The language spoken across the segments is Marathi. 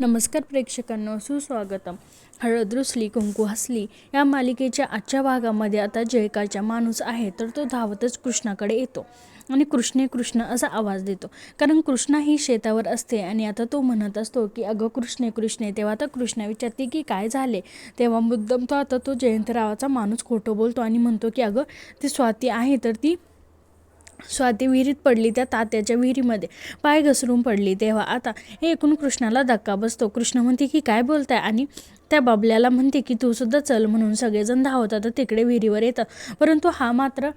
नमस्कार प्रेक्षकांनो सुस्वागतम. हळद रुसली कुंकू हसली या मालिकेच्या आजच्या भागामध्ये आता जयकाच्या माणूस आहे तर तो धावतच कृष्णाकडे येतो आणि कृष्णे कृष्ण असा आवाज देतो. कारण कृष्णा ही शेतावर असते आणि आता तो म्हणत असतो की अगं कृष्णे कृष्णे तेव्हा आता कृष्णा विचारते की काय झाले? तेव्हा मुद्दम तो आता तो जयंतरावाचा माणूस खोटं बोलतो आणि म्हणतो की अगं ती स्वाती आहे तर ती स्वाती विहिरीत पडली त्या तात्याच्या विहिरीमध्ये. पाय घसरून पडली तेव्हा. आता हे एकूण कृष्णाला धक्का बसतो. कृष्ण म्हणते की काय बोलताय? आणि त्या बाबल्याला म्हणते की तू सुद्धा चल म्हणून सगळेजण धावतात. तिकडे विहिरीवर येतं. परंतु हा मात्र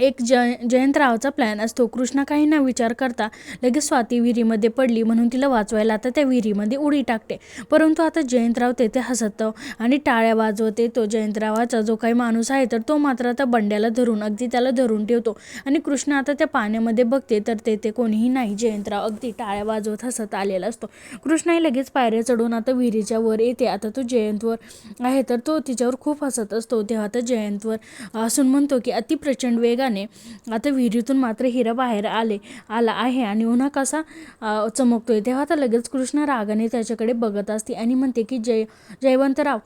एक जय जयंतरावचा प्लॅन असतो. कृष्णा काही न विचार करता लगेच स्वाती विहिरीमध्ये पडली म्हणून तिला वाचवायला आता त्या विहिरीमध्ये उडी टाकते. परंतु आता जयंतराव तेथे हसतो आणि टाळ्या वाजवते तो जयंतरावाचा जो काही माणूस आहे तर तो मात्र आता बंड्याला धरून अगदी त्याला धरून ठेवतो. आणि कृष्ण आता त्या पाण्यामध्ये बघते तर तेथे कोणीही नाही. जयंतराव अगदी टाळ्या वाजवत हसत आलेला असतो. कृष्णाही लगेच पायऱ्या चढून आता विहिरीच्या वर येते. आता तो जयंतवर आहे तर तो तिच्यावर खूप हसत असतो. तेव्हा आता जयंतवर हसून म्हणतो की अति प्रचंड वेगाने आता विहिरीतून मात्र हिरा बाहेर आले आला आहे आणि उन्हा कसा चमकतोय. तेव्हा आता लगेच कृष्ण रागाने त्याच्याकडे बघत असते आणि म्हणते की जय जयवंतराव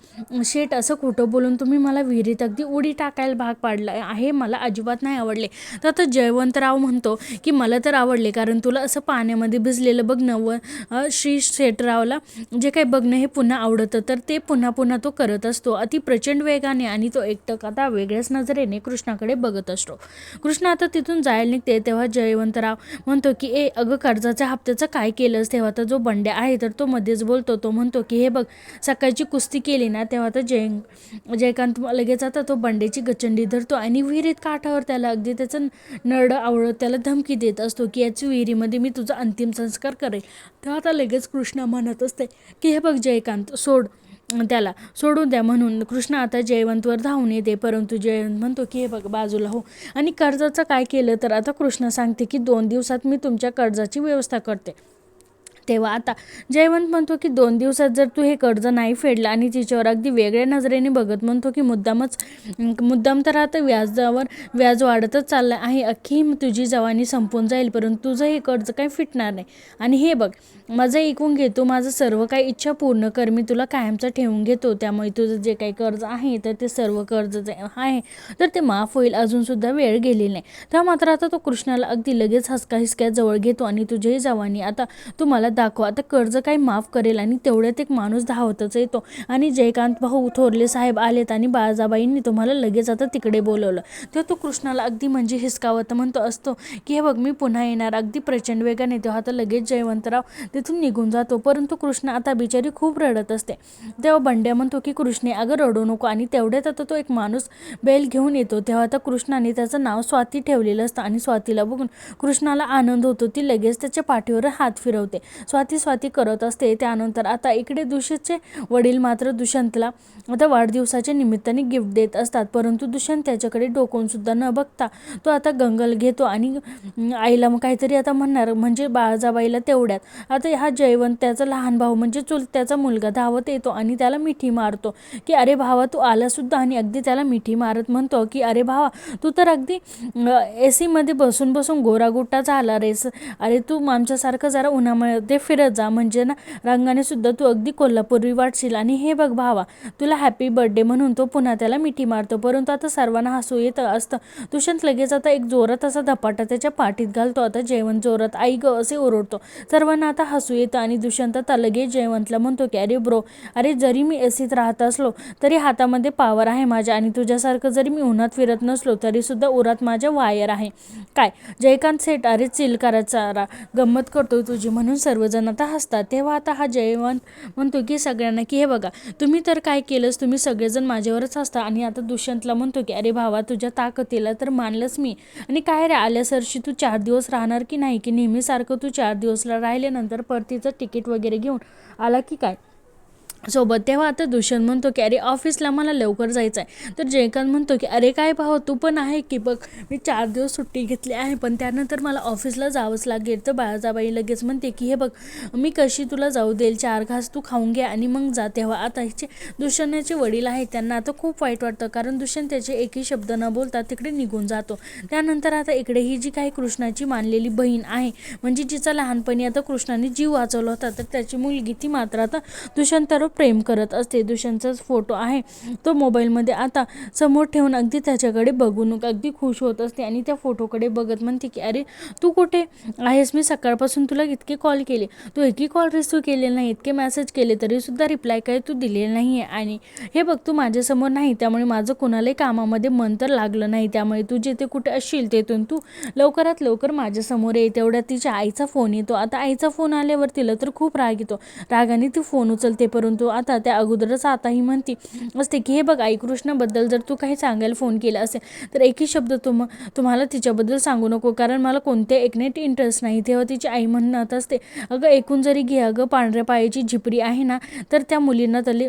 शेठ असं खोटं बोलून तुम्ही मला विहिरीत अगदी उडी टाकायला भाग पाडला आहे मला अजिबात नाही आवडले. तर आता जयवंतराव म्हणतो की मला तर आवडले कारण तुला असं पाण्यामध्ये भिजलेलं बघणं व श्री शेठरावला जे काही बघणं हे पुन्हा आवडतं तर ते पुन्हा पुन्हा तो करत असतो अति प्रचंड वेगाने आणि तो एकटक आता वेगळ्याच नजरेने कृष्णाकडे बघत असतो. कृष्ण आता तिथून जायला निघते तेव्हा जयवंतराव म्हणतो की ए अगं कर्जाच्या हप्त्याचं काय केलंस? तेव्हा तर जो बंड्या आहे तर तो मध्येच बोलतो. तो म्हणतो की हे बघ सकाळची कुस्ती केली ना तेव्हा तर जय जयकांत लगेच आता तो बंड्याची गचंडी धरतो आणि विहिरीत काठावर त्याला अगदी त्याचं नळ आवळत त्याला धमकी देत असतो की याची विहिरीमध्ये मी तुझा अंतिम संस्कार करेल तेव्हा आता लगेच कृष्ण म्हणत असते की हे बघ जयकांत सोड. त्याला सोडून द्या म्हणून. कृष्ण आता जयवंतवर धावून येते. परंतु जयवंत म्हणतो की हे बघ बाजूला हो. आणि कर्जाचं काय केलं तर आता कृष्ण सांगते की दोन दिवसात मी तुमच्या कर्जाची व्यवस्था करते. तेव्हा आता जयवंत म्हणतो की दोन दिवसात जर तू हे कर्ज नाही फेडलं आणि तिच्यावर अगदी वेगळ्या नजरेने बघत म्हणतो की मुद्दामच मुद्दाम तर आता व्याजावर व्याज वाढतच चाललं आहे अख्खी तुझी जवानी संपून जाईल परंतु तुझं हे कर्ज काही फिटणार नाही. आणि हे बघ माझं ऐकून घेतो माझं सर्व काही इच्छा पूर्ण कर मी तुला कायमचं ठेवून घेतो त्यामुळे तुझं जे काही कर्ज आहे तर ते सर्व कर्ज जे आहे तर ते माफ होईल अजूनसुद्धा वेळ गेलेली नाही. तेव्हा मात्र आता तो कृष्णाला अगदी लगेच हसका हिसक्या जवळ घेतो आणि तुझी जवानी आता तू मला दाखवा. आता कर्ज काही माफ करेल आणि तेवढ्यात एक माणूस धावतच येतो. आणि जयकांत भाऊ थोरले साहेब आलेत आणि बाळाजाबाईंनी तुम्हाला लगेच आता तिकडे बोलवलं. तेव्हा तो कृष्णाला अगदी म्हणजे हिसकावत म्हणतो असतो की हे बघ मी पुन्हा येणार. अगदी प्रचंड वेगाने तेव्हा आता लगेच जयवंतराव तिथून निघून जातो. परंतु कृष्ण आता बिचारी खूप रडत असते. तेव्हा बंड्या म्हणतो की कृष्णे अगं रडू नको. आणि तेवढ्यात आता तो एक माणूस बैल घेऊन येतो. तेव्हा आता कृष्णाने त्याचं नाव स्वाती ठेवलेलं असतं. आणि स्वातीला बघून कृष्णाला आनंद होतो. ती लगेच त्याच्या पाठीवर हात फिरवते. स्वाती स्वाती करत असते. त्यानंतर आता इकडे दुष्यंतचे वडील मात्र दुष्यंतला आता वाढदिवसाच्या निमित्ताने गिफ्ट देत असतात. परंतु दुष्यंत त्याच्याकडे डोकूनसुद्धा न बघता तो आता गंगल घेतो आणि आईला मग काहीतरी आता म्हणणार म्हणजे बाळजाबाईला तेवढ्यात. आता हा जयवंत त्याचा लहान भाऊ म्हणजे चुलत्याचा मुलगा धावत येतो आणि त्याला मिठी मारतो की अरे भावा तू आलासुद्धा आणि अगदी त्याला मिठी मारत म्हणतो की अरे भावा तू तर अगदी ए सीमध्ये बसून बसून गोरागुट्टा झाला रेस अरे तू आमच्यासारखं जरा उन्हामुळे ते फिरत जा. म्हणजे ना रंगाने सुद्धा तू अगदी कोल्हापुरी वाटशील. आणि हे बघ भावा तुला हॅपी बर्थडे म्हणून तो पुन्हा त्याला मिठी मारतो. परंतु आता सर्वांना हसू येतं असतं. दुष्यंत लगेच आता एक जोरात असा धपाटा त्याच्या पाठीत घालतो. आता जेवण जोरात आई ग असे ओरडतो. सर्वांना आता हसू येतं आणि दुष्यंत आता लगेच जयवंतला म्हणतो की अरे ब्रो अरे जरी मी एसीत राहत असलो तरी हातामध्ये पावर आहे माझ्या आणि तुझ्यासारखं जरी मी उन्हात फिरत नसलो तरीसुद्धा उरात माझ्या वायर आहे. काय? जयकांत सेठ अरे चिल करायचा गंमत करतो तुझी म्हणून सर्व सर्वजण आता हसतात. तेव्हा आता हा जयवंत म्हणतो की सगळ्यांना की हे बघा तुम्ही तर काय केलंस? तुम्ही सगळेजण माझ्यावरच हसता. आणि आता दुष्यंतला म्हणतो की अरे भावा तुझ्या ताकदीला तर मानलंच मी. आणि काय रे आल्यासरशी तू चार दिवस राहणार की नाही? की नेहमीसारखं तू चार दिवसला राहिल्यानंतर परतीचं तिकीट वगैरे घेऊन आला की काय? सोबत तेव्हा आता दुष्यंत म्हणतो की अरे ऑफिसला मला लवकर जायचं आहे तर जयकांत म्हणतो की अरे काय भाव तू पण आहे की बघ मी चार दिवस सुट्टी घेतली आहे पण त्यानंतर मला ऑफिसला जावंच लागेल. तर बाळाजाबाई लगेच म्हणते की हे बघ मी कशी तुला जाऊ देईल चार घास तू खाऊन घे आणि मग जा. तेव्हा आता हिचे दुष्यंतचे वडील आहे त्यांना आता खूप वाईट वाटतं कारण दुष्यंत त्याचे एकही शब्द न बोलता तिकडे निघून जातो. त्यानंतर आता इकडे ही जी काही कृष्णाची मानलेली बहीण आहे म्हणजे जिचा लहानपणी आता कृष्णाने जीव वाचवला होता तर त्याची मुलगी ती मात्र आता दुष्यंतवर प्रेम करत असते. दुष्यंतचाच फोटो आहे. तो मोबाईलमध्ये आता समोर ठेवून अगदी त्याच्याकडे बघून अगदी खुश होत असते आणि त्या फोटोकडे बघत म्हणते की अरे तू कुठे आहेस? मी सकाळपासून तुला इतके कॉल केले. तू एकही कॉल रिसिव्ह केले नाही इतके मेसेज केले तरीसुद्धा रिप्लाय काही तू दिलेला नाही आहे आणि हे बघ तू माझ्यासमोर नाही त्यामुळे माझं कोणालाही कामामध्ये मन तर लागलं नाही. त्यामुळे तू जिथे कुठे असशील तेथून तू लवकरात लवकर माझ्यासमोर ये. तेवढ्या तिच्या आईचा फोन येतो. आता आईचा फोन आल्यावर तिला तर खूप राग येतो. रागाने ती फोन उचलते परंतु आता त्या अगोदरच आता ही म्हणती असते की हे बघ आई कृष्णाबद्दल जर तू काही सांगायला फोन केला असेल तर एकही शब्द तुम तुम्हाला तिच्याबद्दल सांगू नको कारण मला कोणत्या ऐकण्यात इंटरेस्ट नाही. तेव्हा तिची आई म्हणत असते अगं ऐकून जरी घे अगं पांढऱ्या पायाची झिपरी आहे ना तर त्या मुलींना तले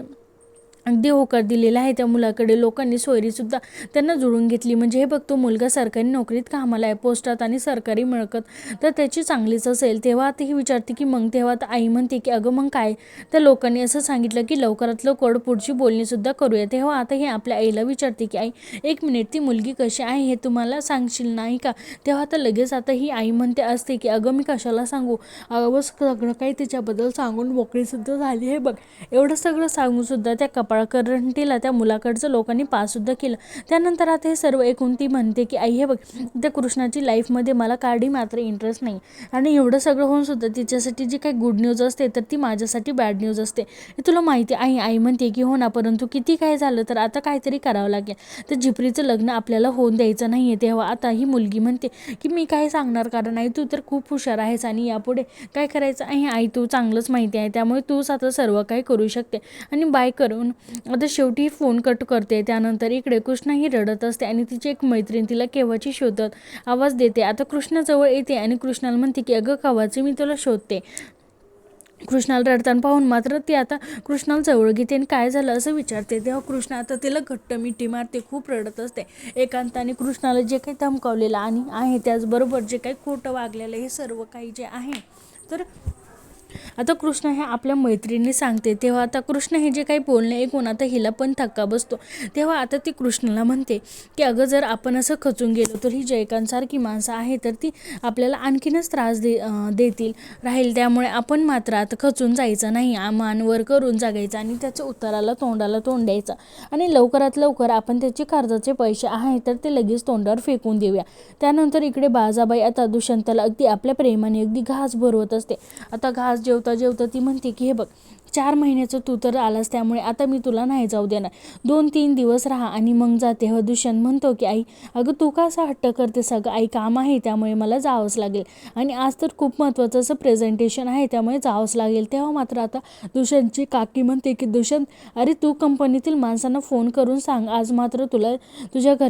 अगदी होकार दिलेला आहे त्या मुलाकडे. लोकांनी सोयरीसुद्धा त्यांना जुळून घेतली. म्हणजे हे बघ तो मुलगा सरकारी नोकरीत कामाला आहे पोस्टात आणि सरकारी मिळकत. तर त्याची चांगलीच असेल. तेव्हा आता विचारते की मग तेव्हा आता आई म्हणते की अगं मग काय? त्या लोकांनी असं सांगितलं की लवकरात लवकर पुढची बोलणीसुद्धा करूया. तेव्हा आता हे आपल्या आईला विचारते की आई एक मिनिट ती मुलगी कशी आहे हे तुम्हाला सांगशील नाही का? तेव्हा आता लगेच आता ही आई म्हणते असते की अगं मी कशाला सांगू? अगं बस सगळं काही तिच्याबद्दल सांगून मोकळीसुद्धा झाली हे बघ. एवढं सगळं सांगूनसुद्धा त्या कपाळकरंटीला त्या मुलाकडचं लोकांनी पाससुद्धा केलं. त्यानंतर आता हे सर्व ऐकून ती म्हणते की आई हे बघ त्या कृष्णाची लाईफमध्ये मला काढी मात्र इंटरेस्ट नाही. आणि एवढं सगळं होऊन सुद्धा तिच्यासाठी जी काही गुड न्यूज असते तर ती माझ्यासाठी बॅड न्यूज असते. हे तुला माहिती आहे आई म्हणते की हो ना परंतु किती काय झालं तर आता काहीतरी करावं लागेल. तर झिपरीचं लग्न आपल्याला होऊन द्यायचं नाही आहे तेव्हा. आता ही मुलगी म्हणते की मी काय सांगणार कारण आई तू तर खूप हुशार आहेस आणि यापुढे काय करायचं? आहे आई तू चांगलंच माहिती आहे त्यामुळे तूच आता सर्व काही करू शकते. आणि बाय करून आता शेवटी फोन कट करते त्यानंतर इकडे कृष्णा ही रडत असते आणि तिची एक मैत्रीण तिला केव्हाची शोधत आवाज देते. आता कृष्णाजवळ येते आणि कृष्णाला म्हणते की अगं कवाची मी तुला शोधते. कृष्णाला रडताना पाहून मात्र ती आता कृष्णाला जवळ घेते आणि काय झालं असं विचारते. तेव्हा कृष्णा आता तिला घट्ट मिठी मारते खूप रडत असते. एकांताने कृष्णाला जे काही धमकावलेलं आणि आहे त्याचबरोबर जे काही खोटं वागलेलं हे सर्व काही जे आहे तर आता कृष्ण हे आपल्या मैत्रिणी सांगते तेव्हा आता कृष्ण हे जे काही बोलणे ऐकून आता हिला पण थक्का बसतो. तेव्हा आता ती कृष्णाला म्हणते की अगं जर आपण असं खचून गेलो तर ही जयकांसारखी माणसं आहे तर ती आपल्याला आणखीनच त्रास दे देतील. राहील त्यामुळे आपण मात्र आता खचून जायचं नाही. मानवर वर करून जागायचं आणि त्याच्या उत्तराला तोंडाला तोंड द्यायचं. आणि लवकरात लवकर आपण त्याचे कर्जाचे पैसे आहे तर ते लगेच तोंडावर फेकून देऊया. त्यानंतर इकडे बाजाबाई आता दुष्यंताला अगदी आपल्या प्रेमाने अगदी घास भरवत असते. आता घास जेवता जेवता ती म्हणते की हे बघ चार महिन्याचं तू तर आलास त्यामुळे आता मी तुला नाही जाऊ देणार. दोन तीन दिवस राहा आणि मग जा तेव्हा हो, दुष्यंत म्हणतो की आई अगं तू का असं हट्ट करते सगळं आई काम आहे त्यामुळे मला जावंच लागेल. आणि आज तर खूप महत्त्वाचं असं प्रेझेंटेशन आहे त्यामुळे जावंच लागेल. तेव्हा मात्र आता दुष्यंतची काकी म्हणते की दुष्यंत अरे तू कंपनीतील माणसांना फोन करून सांग. आज मात्र तुला तुझ्या घर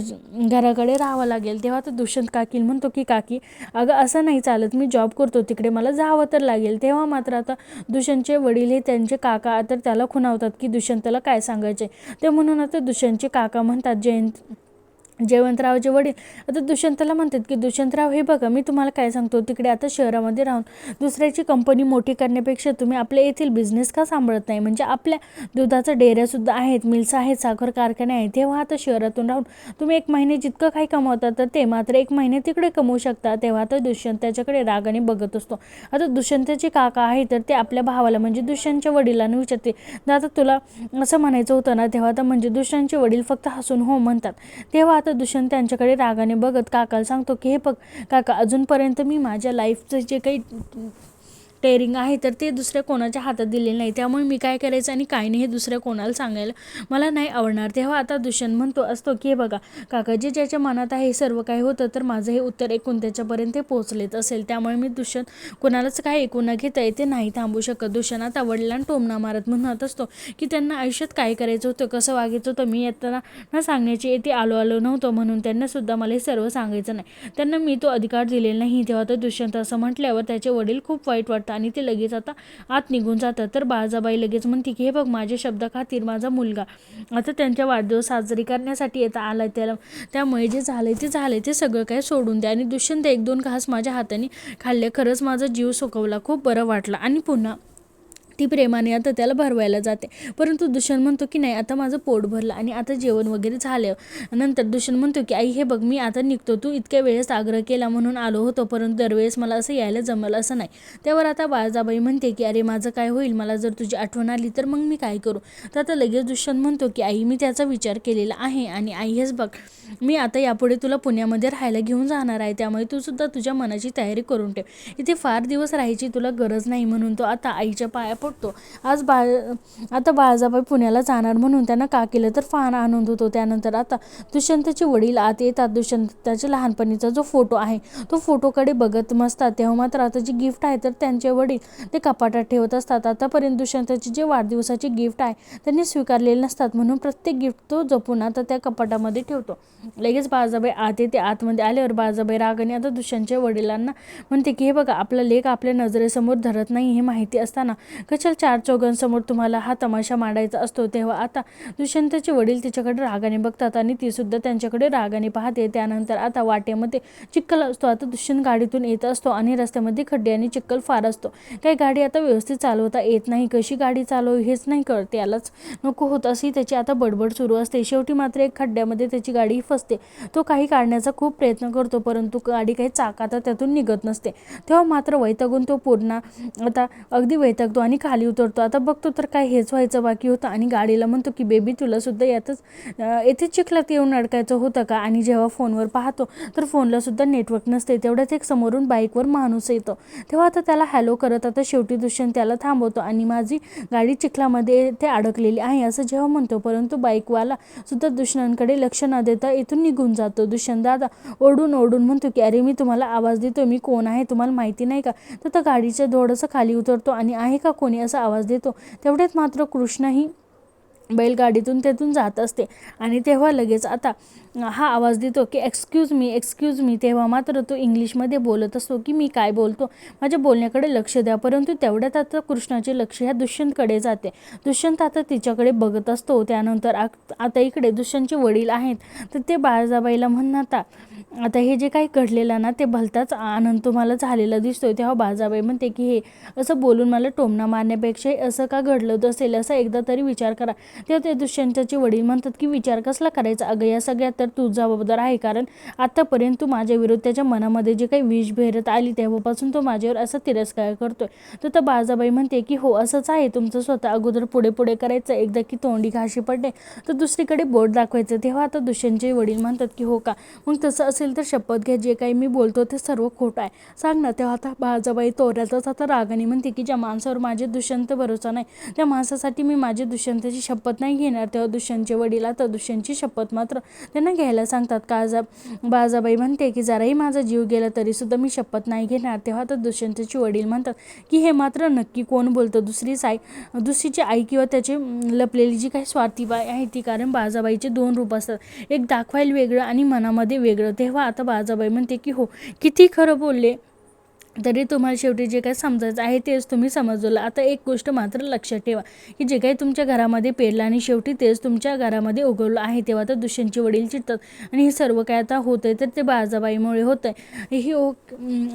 घराकडे राहावं लागेल. तेव्हा तर दुष्यंत काकील म्हणतो की काकी अगं असं नाही चालत. मी जॉब करतो. तिकडे मला जावं तर लागेल. तेव्हा मात्र आता दुष्यंतचे वडील हे दुष्यंतचे काका तर त्याला खुणावतात की दुष्यंतला काय सांगायचे ते म्हणून आता दुष्यंतचे काका म्हणतात जयंत जयवंतरावचे वडील. आता दुष्यंतला म्हणतात की दुष्यंतराव हे बघा मी तुम्हाला काय सांगतो तिकडे आता शहरामध्ये राहून दुसऱ्याची कंपनी मोठी करण्यापेक्षा तुम्ही आपल्या येथील बिझनेस का सांभाळत नाही? म्हणजे आपल्या दुधाचं डेऱ्यासुद्धा आहेत मिल्स आहेत साखर कारखाने आहेत तेव्हा आता शहरातून राहून तुम्ही एक महिने जितकं काही कमवता तर ते मात्र एक महिने तिकडे कमवू शकता तेव्हा तर दुष्यंत त्याच्याकडे रागाने बघत असतो. आता दुष्यंतचे काका आहे तर ते आपल्या भावाला म्हणजे दुष्यंतच्या वडिलांना विचारते दादा तुला असं म्हणायचं होतं ना तेव्हा आता म्हणजे दुष्यंतचे वडील फक्त हसून हो म्हणतात. तेव्हा आता दुष्यंत त्यांच्याकडे रागाने बघत काकाला सांगतो की हे बघ काका अजूनपर्यंत मी माझ्या लाईफचं जे काही टेअरिंग आहे तर ते दुसऱ्या कोणाच्या हातात दिलेलं नाही. त्यामुळे मी काय करायचं आणि काय नाही हे दुसऱ्या कोणाला सांगायला मला नाही आवडणार. तेव्हा आता दुष्यंत म्हणतो असतो की हे बघा काकाजी ज्याच्या मनात आहे हे सर्व काही होतं तर माझं हे उत्तर ऐकून त्याच्यापर्यंत ते असेल. त्यामुळे मी दुष्यंत कोणालाच काय ऐकून न घेता येते नाही थांबू शकत. दुष्यंत आता वडिलांना टोमना मारत म्हणत असतो की त्यांना आयुष्यात काय करायचं होतं कसं वागायचं होतं मी येताना न सांगण्याची येते आलो आलो नव्हतो म्हणून त्यांना सुद्धा मला हे सर्व सांगायचं नाही. त्यांना मी तो अधिकार दिलेला नाही. तेव्हा तर दुष्यंत असं म्हटल्यावर त्याचे वडील खूप वाईट वाटतात. जातं आणि ते लगेच आता आत निघून जातात. तर बाळजाबाई लगेच म्हणते की हे बघ माझ्या शब्दाखातीर माझा मुलगा आता त्यांच्या वाढदिवस साजरी करण्यासाठी येता आला त्याला त्यामुळे जे झालंय ते झालंय. ते सगळं काही सोडून द्या. आणि दुष्यंत एक दोन घास माझ्या हाताने खाल्ले. खरंच माझा जीव सुकवला. खूप बरं वाटलं. आणि पुन्हा ती प्रेमाने आता त्याला भरवायला जाते. परंतु दुष्यंत म्हणतो की नाही आता माझं पोट भरलं आणि आता जेवण वगैरे झालं. नंतर दुष्यंत म्हणतो की आई हे बघ मी आता निघतो. तू इतक्या वेळेस आग्रह केला म्हणून आलो होतो परंतु दरवेळेस मला असं यायला जमलं असं नाही. त्यावर आता बाळजाबाई म्हणते की अरे माझं काय होईल? मला जर तुझी आठवण आली तर मग मी काय करू? तर आता लगेच दुष्यंत म्हणतो की आई मी त्याचा विचार केलेला आहे आणि आई हेच बघ मी आता यापुढे तुला पुण्यामध्ये राहायला घेऊन जाणार आहे. त्यामुळे तू सुद्धा तुझ्या मनाची तयारी करून ठेव. इथे फार दिवस राहायची तुला गरज नाही म्हणून तो आता आईच्या पाया सुटतो आज बाळ आता बाळजाबाई पुण्याला जाणार म्हणून त्यांना का केलं तर फार आनंद होतो. त्यानंतर आता दुष्यंतचे वडील आत येतात. दुष्यंताच्या लहानपणीचा जो फोटो आहे तो फोटोकडे बघत नसतात तेव्हा मात्र आता जी गिफ्ट आहे तर त्यांचे वडील ते कपाटात ठेवत असतात. आतापर्यंत दुष्यंताचे जे वाढदिवसाचे गिफ्ट आहे त्यांनी स्वीकारलेले नसतात. म्हणून प्रत्येक गिफ्ट तो जपून आता त्या कपाटामध्ये ठेवतो. लगेच बाळजाबाई आत येते. आतमध्ये आल्यावर बाळजाबाई रागाने आता दुष्यंतच्या वडिलांना म्हणते की हे बघा आपला लेख आपल्या नजरेसमोर धरत नाही हे माहिती असताना कशाला चार चौघांसमोर तुम्हाला हा तमाशा मांडायचा असतो तेव्हा आता दुष्यंतचे वडील तिच्याकडे रागाने बघतात आणि ती सुद्धा त्यांच्याकडे रागाने पाहते. त्यानंतर आता वाटेमध्ये चिखल असतो. आता दुष्यंत गाडीतून येत असतो आणि रस्त्यामध्ये खड्डे आणि चिखल फार असतो. काही गाडी आता व्यवस्थित चालवता येत नाही. कशी गाडी चालव हेच नाही कळते. यालाच नको होत अशी त्याची आता बडबड सुरू असते. शेवटी मात्र एक खड्ड्यामध्ये त्याची गाडी फसते. तो काही काढण्याचा खूप प्रयत्न करतो परंतु गाडी काही चाकाता त्यातून निघत नसते. तेव्हा मात्र वैतागून तो पूर्ण आता अगदी वैतागतो आणि खाली उतरतो. आता बघतो तर काय हेच व्हायचं बाकी होतं. आणि गाडीला म्हणतो की बेबी तुलासुद्धा यातच येथे चिखलात येऊन अडकायचं होतं का? आणि जेव्हा फोनवर पाहतो तर फोनलासुद्धा नेटवर्क नसते. तेवढ्याच एक समोरून बाईकवर माणूस येतो. तेव्हा आता त्याला हॅलो करत आता शेवटी दुष्यंत त्याला थांबवतो आणि माझी गाडी चिखलामध्ये ते अडकलेली आहे असं जेव्हा म्हणतो. परंतु बाईकवाला सुद्धा दुष्यंतकडे लक्ष न देता इथून निघून जातो. दुष्यंत दादा ओढून ओढून म्हणतो की अरे मी तुम्हाला आवाज देतो मी कोण आहे? तुम्हाला माहिती नाही का? तर गाडीचं गाडीच्या थोडंसं खाली उतरतो आणि आहे का कोणी? असा आवाज देतो तेवढ्यात मात्र कृष्णही बैलगाडीतून तेथून जात असते. आणि तेव्हा लगेच आता हा आवाज देतो की एक्सक्यूज मी एक्सक्यूज मी तेव्हा मात्र तो इंग्लिशमध्ये बोलत असतो की मी काय बोलतो? माझ्या बोलण्याकडे लक्ष द्या. परंतु तेवढ्यात आता कृष्णाचे लक्ष ह्या दुष्यंतकडे जाते. दुष्यंत आता तिच्याकडे बघत असतो. त्यानंतर आता इकडे दुष्यंतचे वडील आहेत. तर ते बाळजाबाईला म्हणता आता हे जे काही घडलेलं ना ते भलताच आनंद तुम्हाला झालेला दिसतोय. तेव्हा बाळजाबाई म्हणते की हे असं बोलून मला टोमणा मारण्यापेक्षा असं का घडलं असेल? असं एकदा तरी विचार करा. तेव्हा ते दुष्यंताचे वडील म्हणतात की विचार कसला करायचा? अगं या सगळ्यात तर तू जबाबदार आहे कारण आत्तापर्यंत तू माझ्या विरुद्ध त्याच्या मनामध्ये जे काही विष भेरत आली तेव्हापासून तो माझ्यावर असा तिरस्कार करतोय. तर तर बाजाबाई म्हणते की हो असंच आहे. तुमचं स्वतः अगोदर पुढे पुढे करायचं. एकदा की तोंडी घाशी पडले तर दुसरीकडे बोट दाखवायचं. तेव्हा आता दुष्यंतचे वडील म्हणतात की हो का? मग तसं असेल तर शपथ घ्या. जे काही मी बोलतो ते सर्व खोटं आहे. सांग ना तेव्हा आता बाजाबाई तोऱ्याचाच आता रागाने म्हणते की ज्या माणसावर माझे दुष्यंत भरोसा नाही त्या माणसासाठी मी माझे दुष्यंताची शपथ शपथ नाही घेणार तेव्हा दुष्यंतचे वडील आता दुष्यंतची शपथ मात्र त्यांना घ्यायला सांगतात. काजा बाजाबाई म्हणते की जराही माझा जीव गेला तरी सुद्धा मी शपथ नाही घेणार. तेव्हा तर दुष्यंतचे वडील म्हणतात की हे मात्र नक्की कोण बोलतं? दुसरी आई दुसरीची आई किंवा त्याची लपलेली जी काही स्वार्थी बाई आहे ती? कारण बाजाबाईचे दोन रूप असतात. एक दाखवायला वेगळं आणि मनामध्ये वेगळं. तेव्हा आता बाजाबाई म्हणते की हो किती खरं बोलले. तरी तुम्हाला शेवटी जे काही समजायचं आहे तेच तुम्ही समजलं. आता एक गोष्ट मात्र लक्षात ठेवा की जे काही तुमच्या घरामध्ये पेरलं आणि शेवटी तेच तुमच्या घरामध्ये उगवलं आहे तेव्हा तर दुष्यांचे वडील चिडतात. आणि हे सर्व काय आता होतं आहे तर ते बाळाजाबाईमुळे होतं आहे हे हो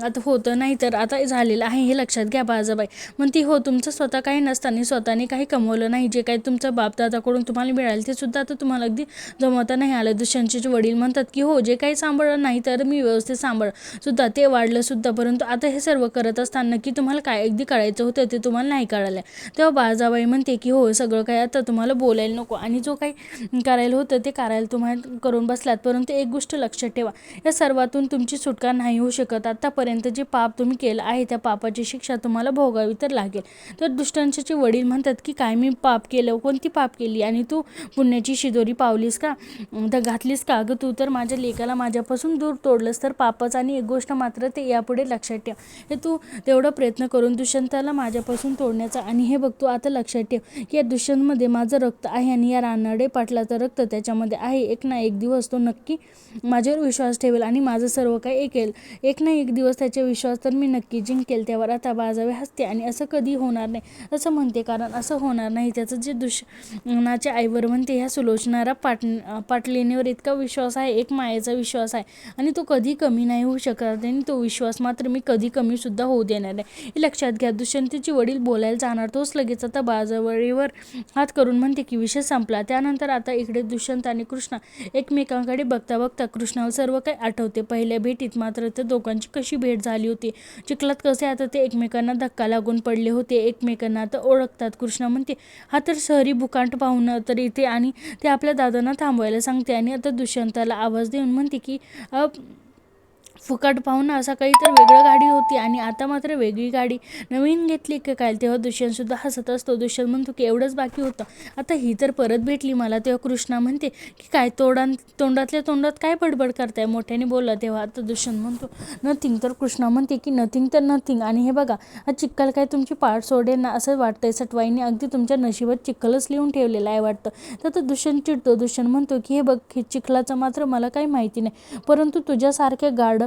आता होतं नाही तर आता झालेलं आहे हे लक्षात घ्या बाळाबाई मग ती हो तुमचं स्वतः काही नसताना स्वतःने काही कमवलं नाही जे काही तुमचं बापदादाकडून तुम्हाला मिळालं ते सुद्धा आता तुम्हाला अगदी जमवता नाही आलं. दुष्यांचे वडील म्हणतात की हो जे काही सांभाळलं नाही तर मी व्यवस्थित सांभाळ सुद्धा ते वाढलं सुद्धा परंतु आता हे सर्व करत असताना की तुम्हाला काय अगदी कळायचं होतं ते तुम्हाला नाही कळालं. तेव्हा बाळजाबाई म्हणते की हो सगळं काय आता तुम्हाला बोलायला नको आणि जो काही करायला होतं ते करायला तुम्हाला करून बसलात. परंतु एक गोष्ट लक्षात ठेवा या सर्वातून तुमची सुटका नाही होऊ शकत. आत्तापर्यंत जे पाप तुम्ही केलं आहे त्या पापाची शिक्षा तुम्हाला भोगावी तर लागेल. तर दुष्टांचे वडील म्हणतात की काय मी पाप केलं? कोणती पाप केली? आणि तू पुण्याची शिदोरी पावलीस का? तर घातलीस का? अगं तू तर माझ्या लेकाला माझ्यापासून दूर तोडलंस तर पापच आणि एक गोष्ट मात्र ते यापुढे लक्षात ठेव. हे तू तेवढा प्रयत्न करून दुष्यंताला माझ्यापासून तोडण्याचा आणि हे बघ तू आता लक्षात ठेव की या दुष्यंतमध्ये माझं रक्त आहे आणि या रानडे पाटलाचं रक्त त्याच्यामध्ये आहे. एक ना एक दिवस तो नक्की माझ्यावर विश्वास ठेवेल आणि माझं सर्व काही ऐकेल. एक ना एक दिवस त्याच्या विश्वास तर मी नक्की जिंकेल. त्यावर आता बाजावे हसते आणि असं कधी होणार नाही. असं म्हणते कारण असं होणार नाही. त्याचं जे दुष्यनाच्या आईवर म्हणते ह्या सुलोचनारा पाट पाटलेणीवर इतका विश्वास आहे एक मायेचा विश्वास आहे. आणि तो कधी कमी नाही होऊ शकत आणि तो विश्वास मात्र मी कधी कमी सुद्धा होऊ देणार नाही. हे लक्षात घ्या दुष्यंतीची वडील बोलायला जाणार तोच लगेच आता बाजावळीवर हात करून म्हणते की विषय संपला. त्यानंतर आता इकडे दुष्यंत आणि कृष्णा एकमेकांकडे बघता बघता कृष्णाला सर्व काही आठवते. पहिल्या भेटीत मात्र त्या दोघांची कशी भेट झाली होती? चिखलात कसे आता ते एकमेकांना धक्का लागून पडले होते? एकमेकांना आता ओळखतात. कृष्णा म्हणते हा तर शहरी भूकांट पाहून तर इथे आणि ते आपल्या दादांना थांबवायला सांगते. आणि आता दुष्यंताला आवाज देऊन म्हणते की "अ, फुकट पाहून असा काही तर वेगळं गाडी होती आणि आता मात्र वेगळी गाडी नवीन घेतली का काय? तेव्हा दुष्यंतसुद्धा हसत असतो. दुष्यंत म्हणतो की एवढंच बाकी होतं. आता ही तर परत भेटली मला. तेव्हा कृष्णा म्हणते की काय तोडां तोंडातल्या तोंडात काय बडबड करताय? मोठ्याने बोलला. तेव्हा आता दुष्यंत म्हणतो नथिंग तर कृष्णा म्हणते की नथिंग तर नथिंग आणि हे बघा हा चिक्कल काय तुमची पाठ सोडेल ना असं वाटतंय. सटवाईने अगदी तुमच्या नशिबात चिक्कलच लिहून ठेवलेलं आहे वाटतं. तर तो दुष्यंत चिडतो. दुष्यंत म्हणतो की हे बघ हे चिखलाचं मात्र मला काही माहिती नाही. परंतु तुझ्यासारख्या गाड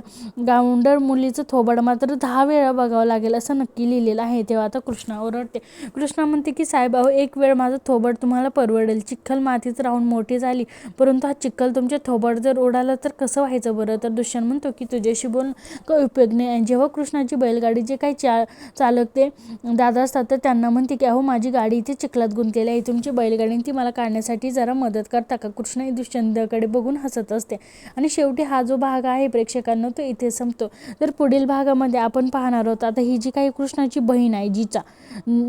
गावंडर मुलीचं थोबाड मात्र दहा वेळा बघावं लागेल असं नक्की लिहिलेलं आहे. तेव्हा आता कृष्णा ओरडते. कृष्णा म्हणते की साहेब अहो एक वेळ माझं थोबड तुम्हाला परवडेल. चिखल मातीत राहून मोठी झाली. परंतु हा चिखल तुमचे थोबड जर उडाला तर कसं व्हायचं बरं? तर दुष्यंत म्हणतो की तुझ्याशी बोलून काही उपयोग नाही. आणि जेव्हा कृष्णाची बैलगाडी जे काही चा चालक ते दादा असतात तर त्यांना म्हणते की अहो माझी गाडी इथे चिखलात गुंतलेली आहे. तुमची बैलगाडी ती मला काढण्यासाठी जरा मदत करता का? कृष्ण दुष्यंतकडे बघून हसत असते. आणि शेवटी हा जो भाग आहे प्रेक्षकांना तो इथे संपतो. तर पुढील भागामध्ये आपण पाहणार आहोत आता ही जी काही कृष्णाची बहीण आहे जिचा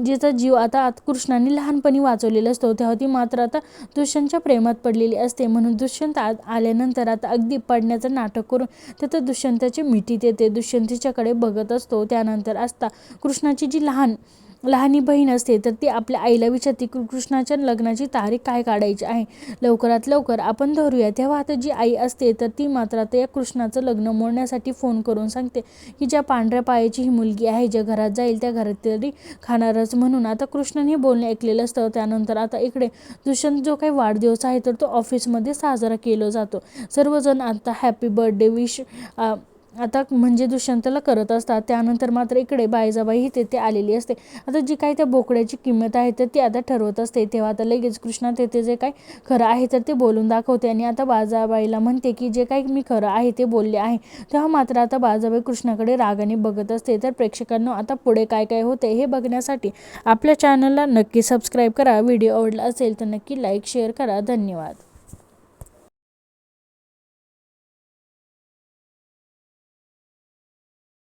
जिचा जीव आता कृष्णाने लहानपणी वाचवलेला असतो त्या होती मात्र आता दुष्यंतच्या प्रेमात पडलेली असते. म्हणून दुष्यंत आ आल्यानंतर आता अगदी पडण्याचं नाटक करून तिथं दुष्यंताची मिठीत येते. दुष्यंतीच्याकडे बघत असतो. त्यानंतर असता कृष्णाची जी लहान लहानी बहीण असते तर ती आपल्या आईला विचारते की कृष्णाच्या लग्नाची तारीख काय काढायची आहे? लवकरात लवकर आपण धरूया. तेव्हा आता जी आई असते तर ती मात्र आता या कृष्णाचं लग्न मोडण्यासाठी फोन करून सांगते की ज्या पांढऱ्या पायाची ही मुलगी आहे ज्या घरात जाईल त्या घरात तरी खाणारच. म्हणून आता कृष्णाने बोलणे ऐकलेलं असतं. त्यानंतर आता इकडे दुष्यंत जो काही वाढदिवस आहे तर तो ऑफिसमध्ये साजरा केला जातो. सर्वजण आता हॅपी बर्थडे विश आता म्हणजे दुष्यंतला करत असतात त्यानंतर मात्र इकडे बायजाबाई ही तेथे आलेली असते. आता जी काही त्या बोकड्याची किंमत आहे तर ती आता ठरवत असते. तेव्हा आता लगेच कृष्णा तेथे जे काही खरं आहे तर ते बोलून दाखवते. आणि आता बाजाबाईला म्हणते की जे काही मी खरं आहे ते बोलले आहे. तेव्हा मात्र आता बाजाबाई कृष्णाकडे रागाने बघत असते. तर प्रेक्षकांना आता पुढे काय काय होते हे बघण्यासाठी आपल्या चॅनलला नक्की सबस्क्राईब करा. व्हिडिओ आवडला असेल तर नक्की लाईक शेअर करा. धन्यवाद.